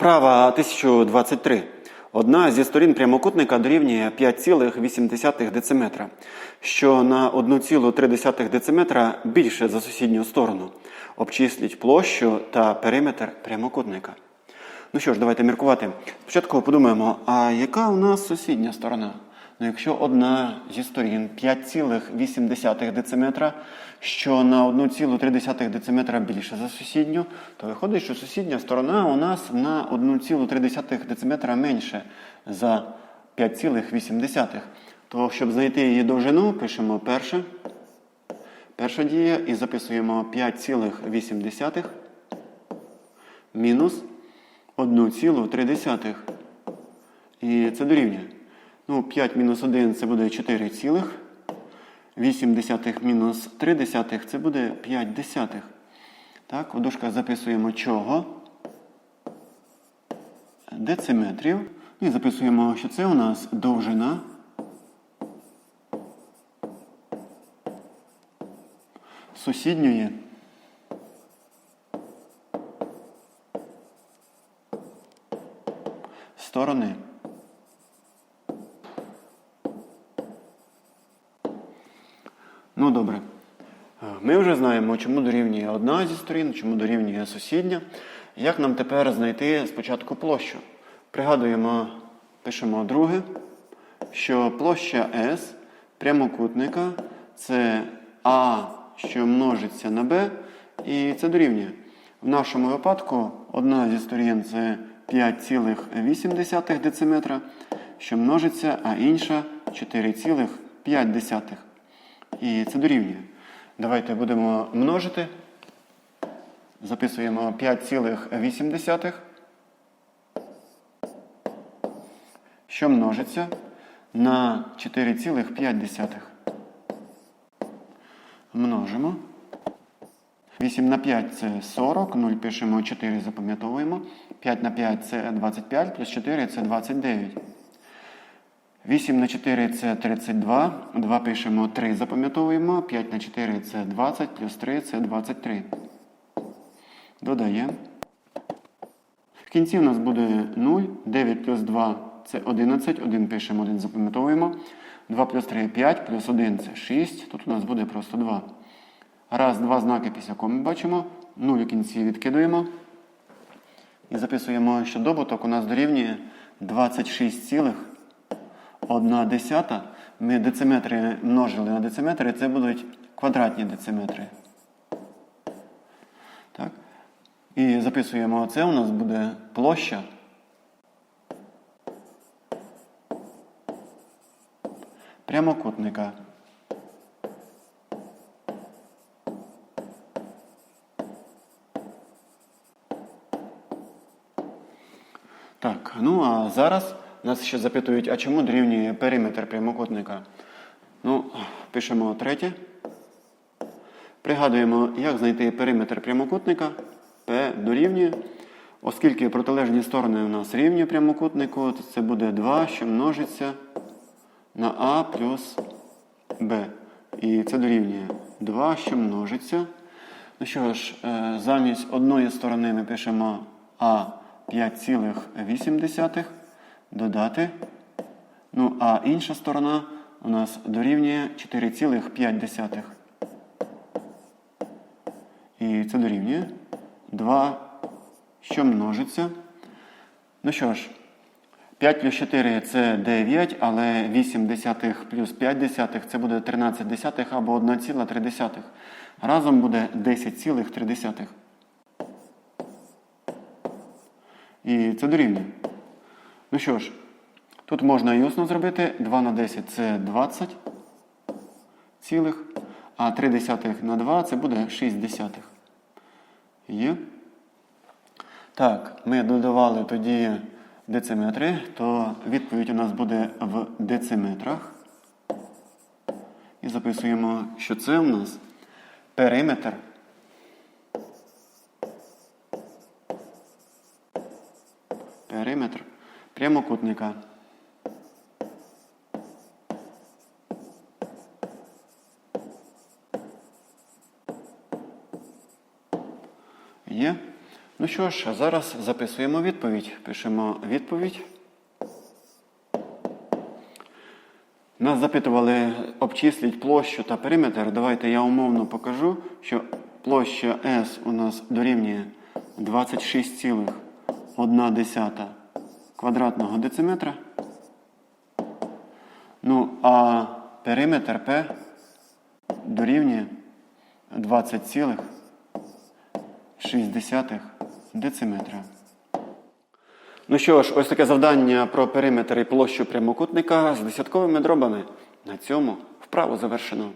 Вправа 1023. Одна зі сторін прямокутника дорівнює 5,8 дециметра, що на 1,3 дециметра більше за сусідню сторону. Обчисліть площу та периметр прямокутника. Ну що ж, давайте міркувати. Спочатку подумаємо, а яка у нас сусідня сторона? Ну, якщо одна зі сторін 5,8 дециметра, що на 1,3 дециметра більше за сусідню, то виходить, що сусідня сторона у нас на 1,3 дециметра менше за 5,8. То, щоб знайти її довжину, пишемо перше. Перша дія і записуємо 5,8 мінус 1,3. І це дорівнює. Ну, 5 мінус 1 це буде 4 цілих. 8 десятих мінус 3 десятих це буде 5 десятих. Так, у дужках записуємо чого? Дециметрів. І записуємо, що це у нас довжина. Сусідньої сторони. Ну, добре. Е, Ми вже знаємо, чому дорівнює одна зі сторін, чому дорівнює сусідня. Як нам тепер знайти спочатку площу? Пригадуємо, пишемо друге, що площа S прямокутника це А, що множиться на Б, і це дорівнює. В нашому випадку одна зі сторін це 5,8 дециметра, що множиться, а інша 4,5. І це дорівнює. Давайте будемо множити. Записуємо 5,8, що множиться на 4,5. Множимо. 8 на 5 це 40, 0 пишемо 4, запам'ятовуємо. 5 на 5 це 25, плюс 4 це 29. 8 на 4 це 32. 2 пишемо 3, запам'ятовуємо. 5 на 4 це 20, плюс 3 це 23. Додаємо. В кінці у нас буде 0. 9 плюс 2 це 11. 1 пишемо, 1 запам'ятовуємо. 2 плюс 3 5, плюс 1 це 6. Тут у нас буде просто 2. Раз, два знаки після коми бачимо. 0 у кінці відкидуємо. І записуємо, що добуток у нас дорівнює 26 цілих. Одна десята. Ми дециметри множили на дециметри, це будуть квадратні дециметри. Так. І записуємо це у нас буде площа. Прямокутника. Так, ну а зараз нас ще запитують, а чому дорівнює периметр прямокутника? Ну, пишемо третє. Пригадуємо, як знайти периметр прямокутника. P дорівнює. Оскільки протилежні сторони у нас рівні прямокутнику, то це буде 2, що множиться на А плюс Б. І це дорівнює 2, що множиться. Ну що ж, е, замість одної сторони ми пишемо А 5,8 додати. Ну, а інша сторона у нас дорівнює 4,5. І це дорівнює 2, що множиться. Ну що ж, 5 плюс 4 це 9, але 8 десятих плюс 5 десятих це буде 13 десятих або 1,3. Разом буде 10,3. І це дорівнює. Ну що ж, тут можна і усно зробити. 2 на 10 це 20 цілих, а 3 десятих на 2 це буде 6 десятих. Є. Так, ми додавали тоді дециметри, то відповідь у нас буде в дециметрах. І записуємо, що це у нас периметр. Периметр прямокутника. Є. Ну що ж, зараз записуємо відповідь. Пишемо відповідь. Нас запитували обчисліть площу та периметр. Давайте я умовно покажу, що площа S у нас дорівнює 26,1 квадратного дециметра. Ну, а периметр P дорівнює 20,6 дециметра. Ну що ж, ось таке завдання про периметр і площу прямокутника з десятковими дробами. На цьому вправу завершено.